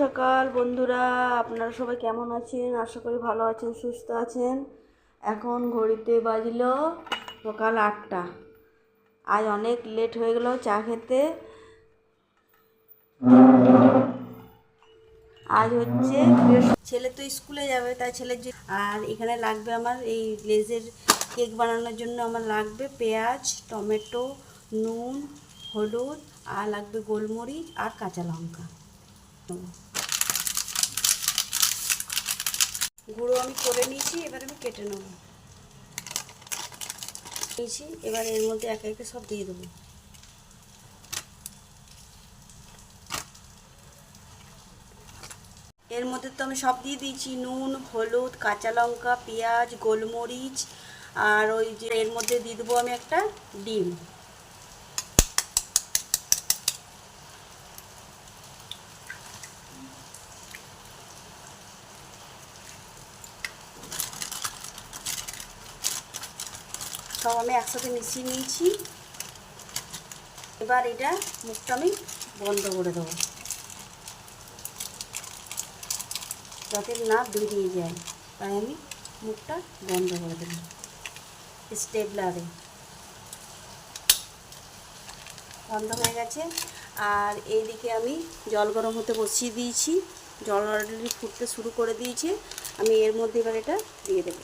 সকাল, বন্ধুরা। আপনারা সবাই কেমন আছেন? আশা করি ভালো আছেন, সুস্থ আছেন। এখন ঘড়িতে বাজলো সকাল আটটা। আজ অনেক লেট হয়ে গেল চা খেতে। আজ হচ্ছে ছেলে তো স্কুলে যাবে, তাই ছেলের আর এখানে লাগবে আমার এই লেজের কেক বানানোর জন্য আমার লাগবে পেঁয়াজ, টমেটো, নুন, হলুদ। আর লাগবে গোলমরিচ আর কাঁচা লঙ্কা। গুঁড়ো আমি করে নিয়েছি, এবার আমি কেটে নেব। নিয়েছি, এবার এর মধ্যে একে একে সব দিয়ে দেবো। এর মধ্যে তো আমি সব দিয়ে দিয়েছি, নুন, হলুদ, কাঁচা লঙ্কা, পেঁয়াজ, গোলমরিচ, আর ওই যে এর মধ্যে দিয়ে দেবো আমি একটা ডিম। সব আমি একসাথে মিশিয়ে নিয়েছি। এবার এটা মুখটা আমি বন্ধ করে দেবো। যাতে না বেরিয়ে যায়। তাই আমি মুখটা বন্ধ করে দেবো। স্টেবলারে। বন্ধ হয়ে গেছে। আর এইদিকে আমি জল গরম হতে বসিয়ে দিয়েছি। জল অলরেডি ফুটতে শুরু করে দিয়েছি। আমি এর মধ্যে এবার এটা দিয়ে দেবো।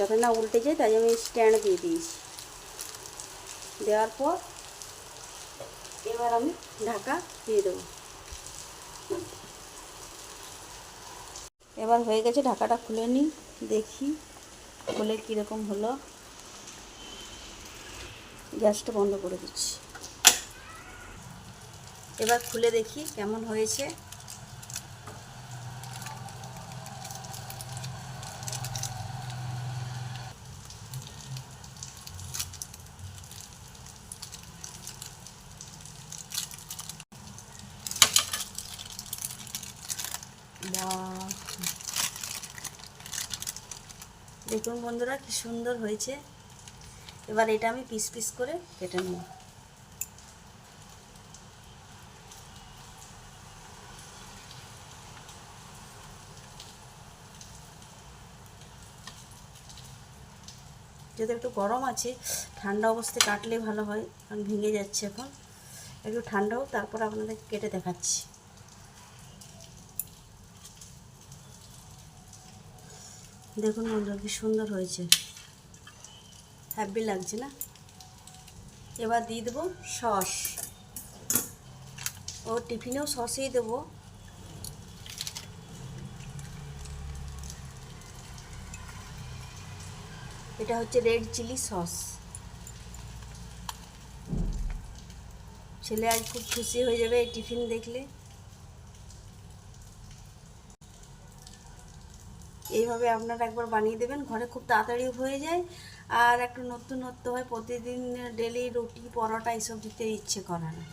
যাতে না উল্টে যায়, তাই আমি স্ট্যান্ড দিয়ে দিয়েছি। দেওয়ার পর এবার আমি ঢাকা দিয়ে দেবো। এবার হয়ে গেছে, ঢাকাটা খুলে নিই, দেখি খুলে কীরকম হলো। গ্যাসটা বন্ধ করে দিচ্ছি। এবার খুলে দেখি কেমন হয়েছে। দেখুন বন্ধুরা, কি সুন্দর হয়েছে। এবার এটা আমি পিস পিস করে কেটে নেব। যেহেতু একটু গরম আছে, ঠান্ডা অবস্থায় কাটলে ভালো হয়, কারণ ভেঙে যাচ্ছে এখন। একটু ঠান্ডা হোক তারপর আপনাদের কেটে দেখাচ্ছি। দেখুন বন্ধুরা, কি সুন্দর হয়েছে। হ্যাপি লাগছে না? এবার দিয়ে দেবো সস। ও টিফিনেও সসই দেবো। এটা হচ্ছে রেড চিলি সস ছেলে আজ খুব খুশি হয়ে যাবে এই টিফিন দেখলে। এইভাবে আপনারা একবার বানিয়ে দেবেন, ঘরে খুব তাড়াতাড়ি হয়ে যায়। আর একটু নতুনত্ব হয়, প্রতিদিন ডেলি রুটি, পরোটা এইসব দিতে ইচ্ছে করে না।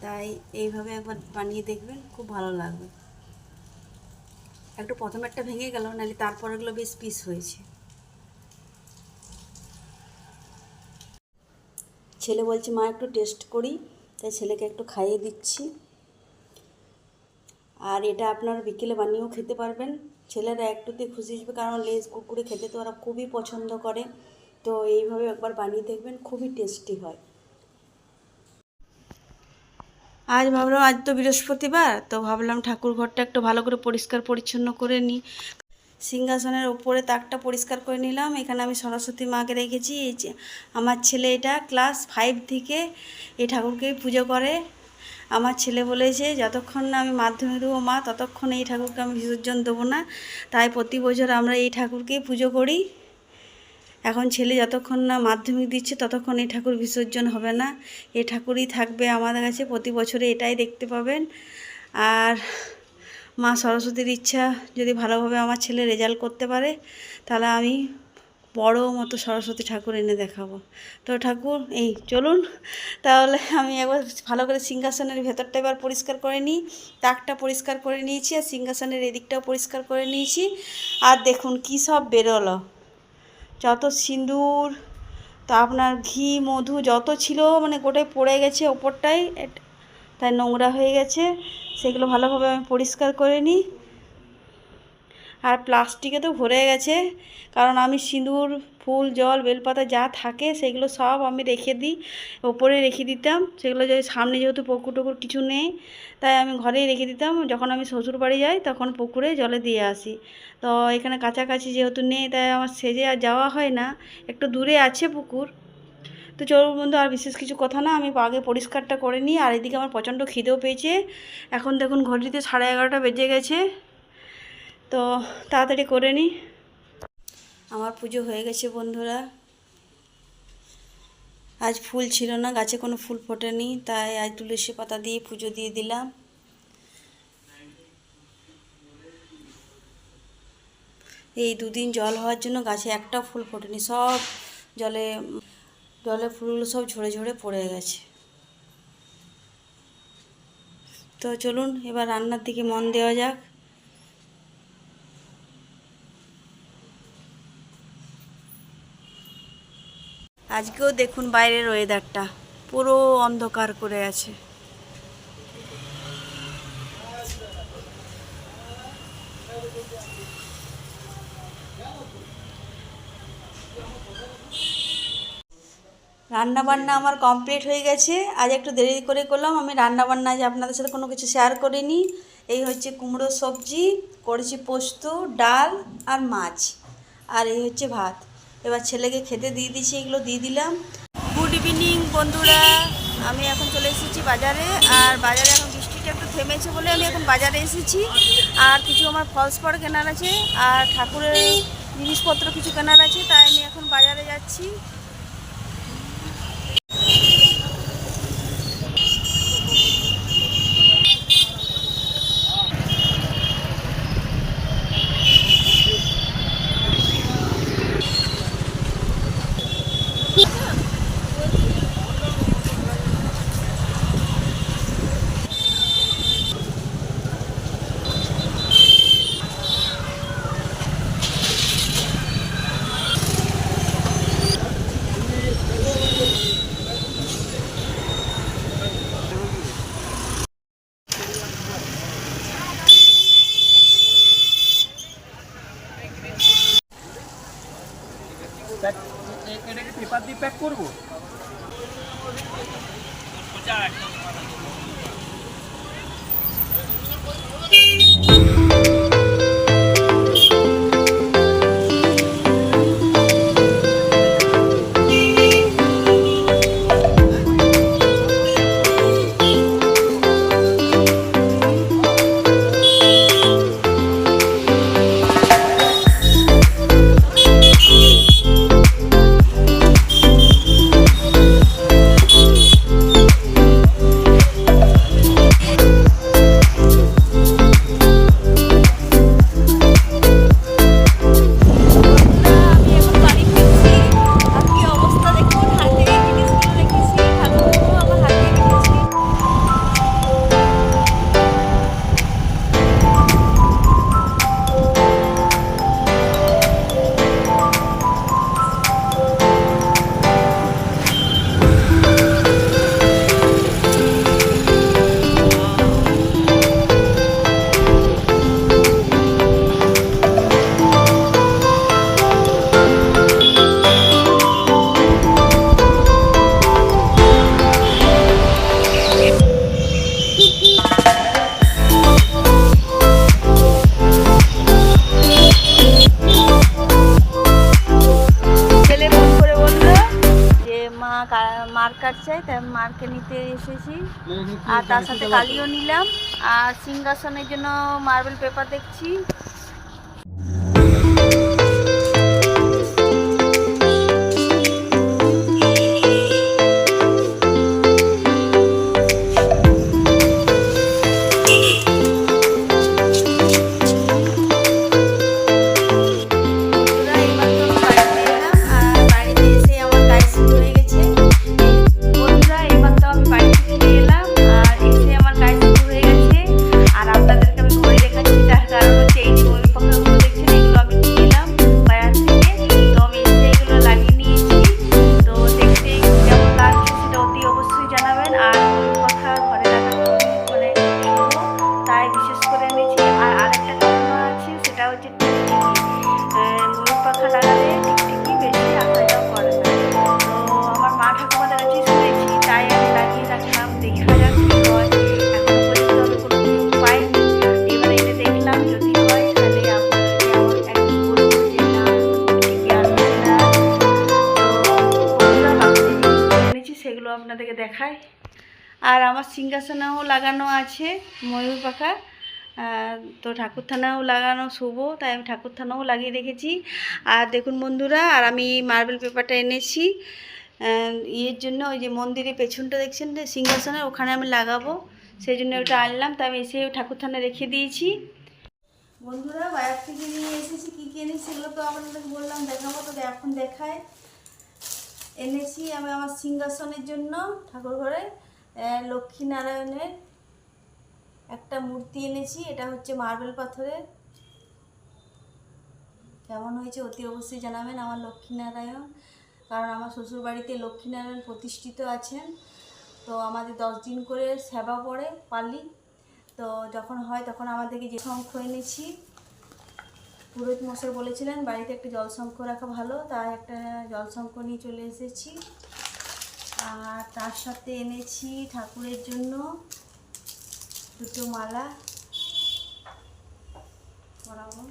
তাই এইভাবে একবার বানিয়ে দেখবেন, খুব ভালো লাগবে। একটু প্রথম একটা ভেঙে গেল, নাহলে তারপর এগুলো বেশ পিস হয়েছে। ছেলে বলছে, মা, একটু টেস্ট করি। তাই ছেলেকে একটু খাইয়ে দিচ্ছি। আর এটা আপনারা বিকেলে বানিয়েও খেতে পারবেন। ছেলেরা একটুতে খুশি আসবে কারণ লেজ কুকুরে খেতে তো ওরা খুবই পছন্দ করে। তো এইভাবে একবার বানিয়ে দেখবেন, খুবই টেস্টি হয়। আজ ভাবলাম, আজ তো বৃহস্পতিবার, তো ভাবলাম ঠাকুর ঘরটা একটু ভালো করে পরিষ্কার পরিচ্ছন্ন করে নিই। সিংহাসনের ওপরে তাকটা পরিষ্কার করে নিলাম, এখানে আমি সরস্বতী মাকে রেখেছি, এই যে আমার ছেলে এটা ক্লাস ফাইভ থেকে এই ঠাকুরকেই পুজো করে। আমার ছেলে বলেছে, যতক্ষণ না আমি মাধ্যমিক দেবো মা, ততক্ষণ এই ঠাকুরকে আমি বিসর্জন দেবো না। তাই প্রতি বছর আমরা এই ঠাকুরকেই পুজো করি। এখন ছেলে যতক্ষণ না মাধ্যমিক দিচ্ছে, ততক্ষণ এই ঠাকুর বিসর্জন হবে না। এই ঠাকুরই থাকবে আমাদের কাছে, প্রতি বছরে এটাই দেখতে পাবেন। আর মা সরস্বতীর ইচ্ছা যদি ভালোভাবে আমার ছেলে রেজাল্ট করতে পারে, তাহলে আমি বড় মতো সরস্বতী ঠাকুর এনে দেখাবো। তো ঠাকুর, এই চলুন। তাহলে আমি একবার ভালো করে সিংহাসনের ভেতরটা এবার পরিষ্কার করে নিই। তাকটা পরিষ্কার করে নিয়েছি আর সিংহাসনের এদিকটাও পরিষ্কার করে নিয়েছি। আর দেখুন কী সব বেরোলো। যত সিঁদুর, তো আপনার ঘি, মধু যত ছিল মানে গোটাই পড়ে গেছে ওপরটাই। তাই নোংরা হয়ে গেছে। সেগুলো ভালোভাবে আমি পরিষ্কার করে নিই। আর প্লাস্টিকে তো ভরে গেছে। কারণ আমি সিঁদুর, ফুল, জল, বেলপাতা যা থাকে সেগুলো সব আমি রেখে দিই, ওপরে রেখে দিতাম। সেগুলো যদি সামনে যেহেতু পুকুর টুকুর কিছু নেই, তাই আমি ঘরেই রেখে দিতাম। যখন আমি শ্বশুর বাড়ি যাই তখন পুকুরে জলে দিয়ে আসি। তো এখানে কাছাকাছি যেহেতু নেই, তাই আমার সেজে আর যাওয়া হয় না। একটু দূরে আছে পুকুর। তো চলুন বন্ধু, আর বিশেষ কিছু কথা না, আমি আগে পরিষ্কারটা করে নিই। আর এদিকে আমার প্রচণ্ড খিদেও পেয়েছে। এখন দেখুন, ঘড়িতে সাড়ে এগারোটা বেজে গেছে। তো তাড়াতাড়ি করে নিই। আমার পুজো হয়ে গেছে বন্ধুরা। আজ ফুল ছিল না, গাছে কোনো ফুল ফোটেনি, তাই আজ তুলসী পাতা দিয়ে পুজো দিয়ে দিলাম। এই দুদিন জল হওয়ার জন্য গাছে একটা ফুল ফোটেনি, সব জলে জলে ফুলগুলো সব ঝরে ঝরে পড়ে গেছে। তো চলুন, এবার রান্নার দিকে মন দেওয়া যাক। আজকেও দেখুন বাইরের ওয়েদারটা পুরো অন্ধকার করে আছে। রান্না বান্না আমার কমপ্লিট হয়ে গেছে। আজ একটু দেরি করে করলাম। আমি রান্না বান্না আজ আপনাদের সাথে কোনো কিছু শেয়ার করিনি। এই হচ্ছে কুমড়ো সবজি, করেছি পোস্ত, ডাল আর মাছ। আর এই হচ্ছে ভাত। এবার ছেলেকে খেতে দিয়ে দিয়েছি, এগুলো দিয়ে দিলাম। গুড ইভিনিং বন্ধুরা। আমি এখন চলে এসেছি বাজারে, আর বাজারে এখন বৃষ্টিটা একটু থেমেছে বলে আমি এখন বাজারে এসেছি। আর কিছু আমার ফলস পর কেনার আছে, আর ঠাকুরের জিনিসপত্র কিছু কেনার আছে, তাই আমি এখন বাজারে যাচ্ছি। প্যাক এটাকে পেপার দিয়ে প্যাক করব? আমি কা- চাই তাই মার্কে নিতে এসেছি। আর তার সাথে কালিও নিলাম। আর সিংহাসনের জন্য মার্বেল পেপার দেখছি। আর আমার সিংহাসনেও লাগানো আছে ময়ূর পাখা। তো ঠাকুর থানাও লাগানো শুভ, তাই আমি ঠাকুর থানাও লাগিয়ে রেখেছি। আর দেখুন বন্ধুরা, আর আমি মার্বেল পেপারটা এনেছি। ইয়ের জন্য ওই যে মন্দিরের পেছনটা দেখছেন যে সিংহাসনের, ওখানে আমি লাগাবো। সেই জন্য ওটা আনলাম তাই আমি এসে ঠাকুর থানা রেখে দিয়েছি। বন্ধুরা, বাজার থেকে নিয়ে এসেছি, কী কী এনেছি সেগুলো তো আপনাদের বললাম, দেখাবো তো, এখন দেখায়। এনেছি আমি আমার সিংহাসনের জন্য ঠাকুর ঘরে। লক্ষ্মীনারায়ণের একটা মূর্তি এনেছি, এটা হচ্ছে মার্বেল পাথরের। কেমন হয়েছে অতি অবশ্যই জানাবেন আমার লক্ষ্মীনারায়ণ, কারণ আমার শ্বশুর বাড়িতে লক্ষ্মীনারায়ণ প্রতিষ্ঠিত আছেন। তো আমাদের দশ দিন করে সেবা পড়ে পালি। তো যখন হয় তখন আমাদেরকে যে শঙ্খ এনেছি, পুরোহিত মশাই বলেছিলেন, বাড়িতে একটা জল শঙ্খ রাখা ভালো, তাই একটা জল শঙ্খ নিয়ে চলে এসেছি। আর তার সাথে এনেছি ঠাকুরের জন্য দুটো মালা পরাবো।